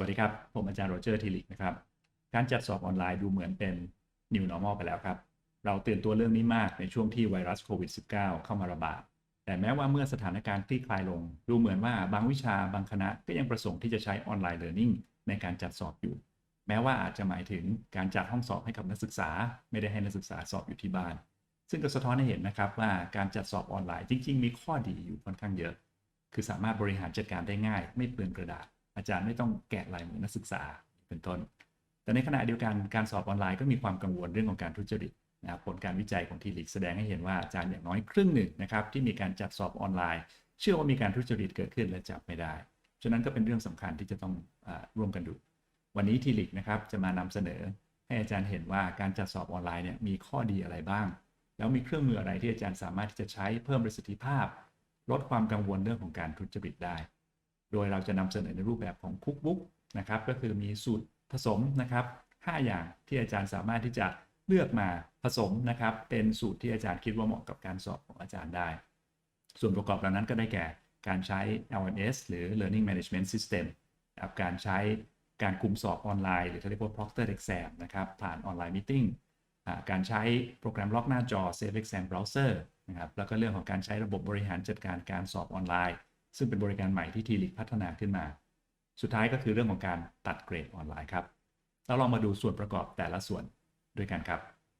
วัสดีครับ ผมอาจารย์โรเจอร์ทีลิกนะครับ การจัดสอบออนไลน์ดูเหมือนเป็น New Normal ไปแล้วครับ เราตื่นตัวเรื่องนี้มากในช่วงที่ไวรัสโควิด -19 เข้ามาระบาด แต่แม้ว่าเมื่อสถานการณ์คลี่คลายลง ดูเหมือนว่าบางวิชาบางคณะก็ยังประสงค์ที่จะใช้ออนไลน์เรียนรู้ในการจัดสอบอยู่ แม้ว่าอาจจะหมายถึงการจัดห้องสอบให้กับนักศึกษา ไม่ได้ให้นักศึกษาสอบอยู่ที่บ้าน ซึ่งก็สะท้อนให้เห็นนะครับว่าการจัดสอบออนไลน์จริง ๆ มีข้อดีอยู่ค่อนข้างเยอะ คือสามารถบริหารจัดการได้ง่าย ไม่เปลืองกระดาษ อาจารย์ไม่ต้องแกะลายมือนักศึกษาเป็นต้น แต่ในขณะเดียวกันการสอบออนไลน์ก็มีความกังวลเรื่องของการทุจริตนะครับผลการวิจัยของทีลิกแสดงให้เห็นว่าอาจารย์อย่างน้อยครึ่งหนึ่งนะครับที่มีการจัดสอบออนไลน์ เชื่อว่ามีการทุจริตเกิดขึ้นและจับไม่ได้ ฉะนั้นก็เป็นเรื่องสำคัญที่จะต้องอร่วมกันดู วันนี้ทีลิกนะครับจะมานำเสนอให้อาจารย์เห็นว่าการจัดสอบออนไลน์เนี่ยมีข้อดีอะไรบ้าง แล้วมีเครื่องมืออะไรที่อาจารย์สามารถที่จะใช้เพิ่มประสิทธิภาพ ลดความกังวลเรื่องของการทุจริตได้ โดยเราจะนำเสนอในรูปแบบของคุกบุ๊กนะครับก็คือมีสูตรผสมนะครับ 5 อย่างที่อาจารย์สามารถที่จะเลือกมาผสมนะครับ เป็นสูตรที่อาจารย์คิดว่าเหมาะกับการสอบของอาจารย์ได้ ส่วนประกอบเหล่านั้นก็ได้แก่การใช้ LMS หรือ Learning Management System นะครับการใช้การคุมสอบออนไลน์หรือที่เรียกว่า Proctor Exam นะครับผ่านออนไลน์มิ팅การใช้โปรแกรมล็อกหน้าจอ Save Exam Browser นะครับแล้วก็เรื่องของการใช้ระบบบริหารจัดการการสอบออนไลน์ ซึ่งเป็นบริการใหม่ที่ทีลิกพัฒนาขึ้นมา สุดท้ายก็คือเรื่องของการตัดเกรดออนไลน์ครับเราลองมาดูส่วนประกอบแต่ละส่วนด้วยกันครับ